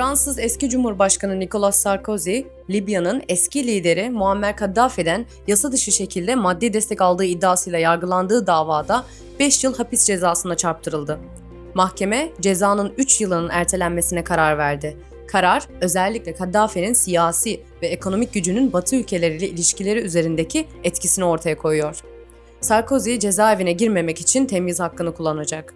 Fransız eski Cumhurbaşkanı Nicolas Sarkozy, Libya'nın eski lideri Muammer Kaddafi'den yasa dışı şekilde maddi destek aldığı iddiasıyla yargılandığı davada 5 yıl hapis cezasına çarptırıldı. Mahkeme cezanın 3 yılının ertelenmesine karar verdi. Karar özellikle Kaddafi'nin siyasi ve ekonomik gücünün Batı ülkeleriyle ilişkileri üzerindeki etkisini ortaya koyuyor. Sarkozy cezaevine girmemek için temyiz hakkını kullanacak.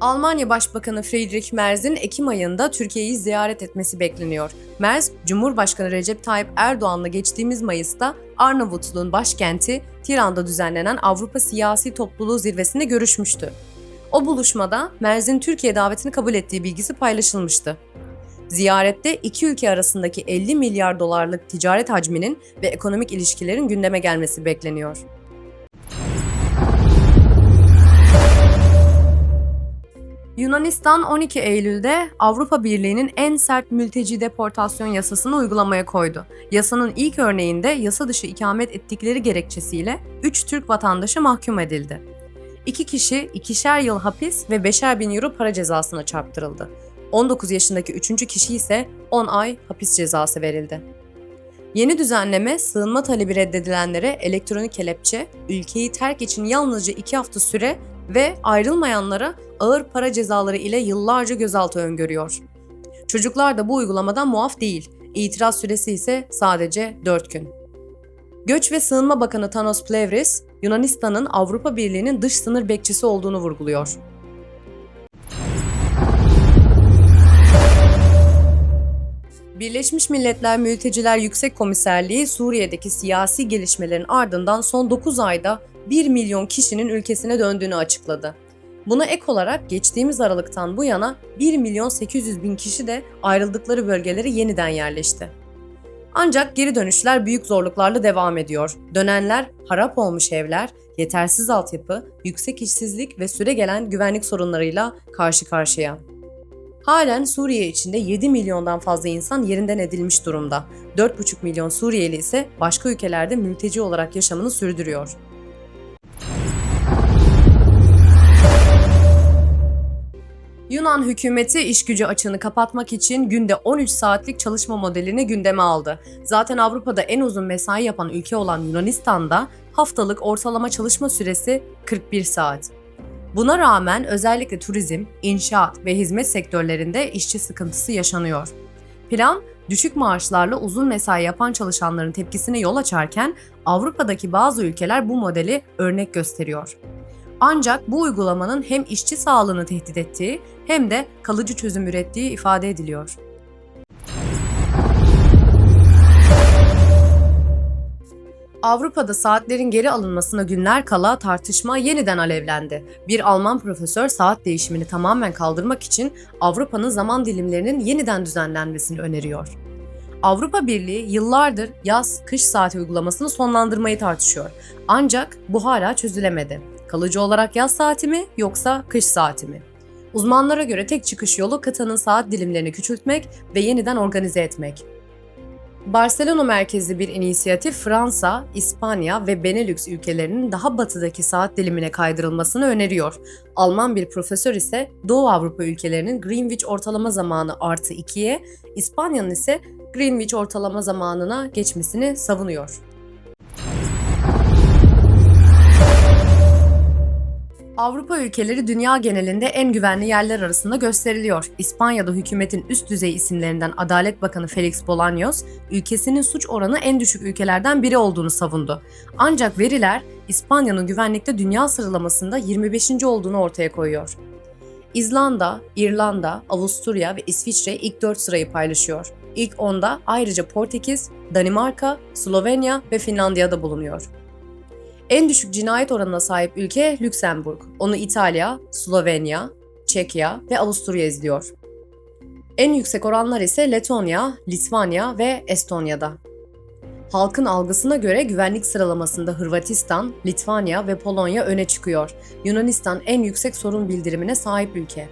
Almanya Başbakanı Friedrich Merz'in Ekim ayında Türkiye'yi ziyaret etmesi bekleniyor. Merz, Cumhurbaşkanı Recep Tayyip Erdoğan'la geçtiğimiz Mayıs'ta Arnavutluğun başkenti Tiran'da düzenlenen Avrupa Siyasi Topluluğu zirvesinde görüşmüştü. O buluşmada Merz'in Türkiye davetini kabul ettiği bilgisi paylaşılmıştı. Ziyarette iki ülke arasındaki 50 milyar dolarlık ticaret hacminin ve ekonomik ilişkilerin gündeme gelmesi bekleniyor. Yunanistan 12 Eylül'de Avrupa Birliği'nin en sert mülteci deportasyon yasasını uygulamaya koydu. Yasanın ilk örneğinde yasa dışı ikamet ettikleri gerekçesiyle 3 Türk vatandaşı mahkum edildi. İki kişi ikişer yıl hapis ve beşer bin euro para cezasına çarptırıldı. 19 yaşındaki üçüncü kişi ise 10 ay hapis cezası verildi. Yeni düzenleme sığınma talebi reddedilenlere elektronik kelepçe, ülkeyi terk için yalnızca 2 hafta süre ve ayrılmayanlara ağır para cezaları ile yıllarca gözaltı öngörüyor. Çocuklar da bu uygulamadan muaf değil. İtiraz süresi ise sadece 4 gün. Göç ve Sığınma Bakanı Thanos Plevris, Yunanistan'ın Avrupa Birliği'nin dış sınır bekçisi olduğunu vurguluyor. Birleşmiş Milletler Mülteciler Yüksek Komiserliği Suriye'deki siyasi gelişmelerin ardından son 9 ayda 1 milyon kişinin ülkesine döndüğünü açıkladı. Buna ek olarak geçtiğimiz Aralık'tan bu yana 1 milyon 800 bin kişi de ayrıldıkları bölgelere yeniden yerleşti. Ancak geri dönüşler büyük zorluklarla devam ediyor. Dönenler harap olmuş evler, yetersiz altyapı, yüksek işsizlik ve süregelen güvenlik sorunlarıyla karşı karşıya. Halen Suriye içinde 7 milyondan fazla insan yerinden edilmiş durumda. 4,5 milyon Suriyeli ise başka ülkelerde mülteci olarak yaşamını sürdürüyor. Yunan hükümeti iş gücü açığını kapatmak için günde 13 saatlik çalışma modelini gündeme aldı. Zaten Avrupa'da en uzun mesai yapan ülke olan Yunanistan'da haftalık ortalama çalışma süresi 41 saat. Buna rağmen özellikle turizm, inşaat ve hizmet sektörlerinde işçi sıkıntısı yaşanıyor. Plan, düşük maaşlarla uzun mesai yapan çalışanların tepkisine yol açarken Avrupa'daki bazı ülkeler bu modeli örnek gösteriyor. Ancak bu uygulamanın hem işçi sağlığını tehdit ettiği hem de kalıcı çözüm ürettiği ifade ediliyor. Avrupa'da saatlerin geri alınmasına günler kala tartışma yeniden alevlendi. Bir Alman profesör saat değişimini tamamen kaldırmak için Avrupa'nın zaman dilimlerinin yeniden düzenlenmesini öneriyor. Avrupa Birliği yıllardır yaz-kış saati uygulamasını sonlandırmayı tartışıyor. Ancak bu hala çözülemedi. Kalıcı olarak yaz saati mi yoksa kış saati mi? Uzmanlara göre tek çıkış yolu kıtanın saat dilimlerini küçültmek ve yeniden organize etmek. Barcelona merkezli bir inisiyatif Fransa, İspanya ve Benelux ülkelerinin daha batıdaki saat dilimine kaydırılmasını öneriyor. Alman bir profesör ise Doğu Avrupa ülkelerinin Greenwich ortalama zamanı artı 2'ye, İspanya'nın ise Greenwich ortalama zamanına geçmesini savunuyor. Avrupa ülkeleri dünya genelinde en güvenli yerler arasında gösteriliyor. İspanya'da hükümetin üst düzey isimlerinden Adalet Bakanı Felix Bolaños, ülkesinin suç oranı en düşük ülkelerden biri olduğunu savundu. Ancak veriler İspanya'nın güvenlikte dünya sıralamasında 25. olduğunu ortaya koyuyor. İzlanda, İrlanda, Avusturya ve İsviçre ilk 4 sırayı paylaşıyor. İlk 10'da ayrıca Portekiz, Danimarka, Slovenya ve Finlandiya'da bulunuyor. En düşük cinayet oranına sahip ülke Lüksemburg. Onu İtalya, Slovenya, Çekya ve Avusturya izliyor. En yüksek oranlar ise Letonya, Litvanya ve Estonya'da. Halkın algısına göre güvenlik sıralamasında Hırvatistan, Litvanya ve Polonya öne çıkıyor. Yunanistan en yüksek sorun bildirimine sahip ülke.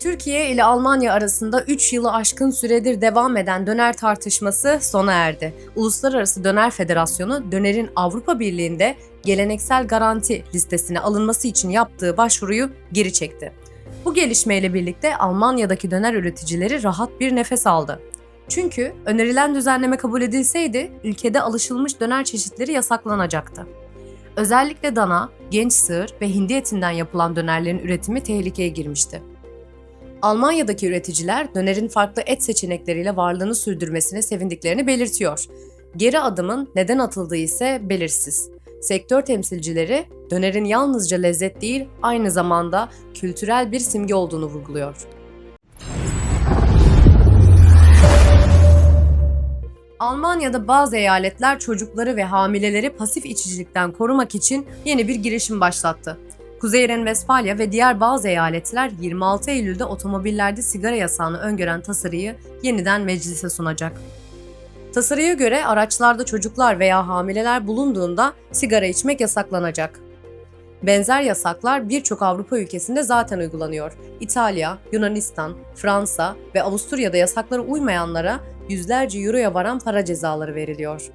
Türkiye ile Almanya arasında 3 yılı aşkın süredir devam eden döner tartışması sona erdi. Uluslararası Döner Federasyonu dönerin Avrupa Birliği'nde geleneksel garanti listesine alınması için yaptığı başvuruyu geri çekti. Bu gelişmeyle birlikte Almanya'daki döner üreticileri rahat bir nefes aldı. Çünkü önerilen düzenleme kabul edilseydi ülkede alışılmış döner çeşitleri yasaklanacaktı. Özellikle dana, genç sığır ve hindi etinden yapılan dönerlerin üretimi tehlikeye girmişti. Almanya'daki üreticiler dönerin farklı et seçenekleriyle varlığını sürdürmesine sevindiklerini belirtiyor. Geri adımın neden atıldığı ise belirsiz. Sektör temsilcileri dönerin yalnızca lezzet değil, aynı zamanda kültürel bir simge olduğunu vurguluyor. Almanya'da bazı eyaletler çocukları ve hamileleri pasif içicilikten korumak için yeni bir girişim başlattı. Kuzey Ren-Vesfalya ve diğer bazı eyaletler 26 Eylül'de otomobillerde sigara yasağını öngören tasarıyı yeniden meclise sunacak. Tasarıya göre araçlarda çocuklar veya hamileler bulunduğunda sigara içmek yasaklanacak. Benzer yasaklar birçok Avrupa ülkesinde zaten uygulanıyor. İtalya, Yunanistan, Fransa ve Avusturya'da yasaklara uymayanlara yüzlerce euroya varan para cezaları veriliyor.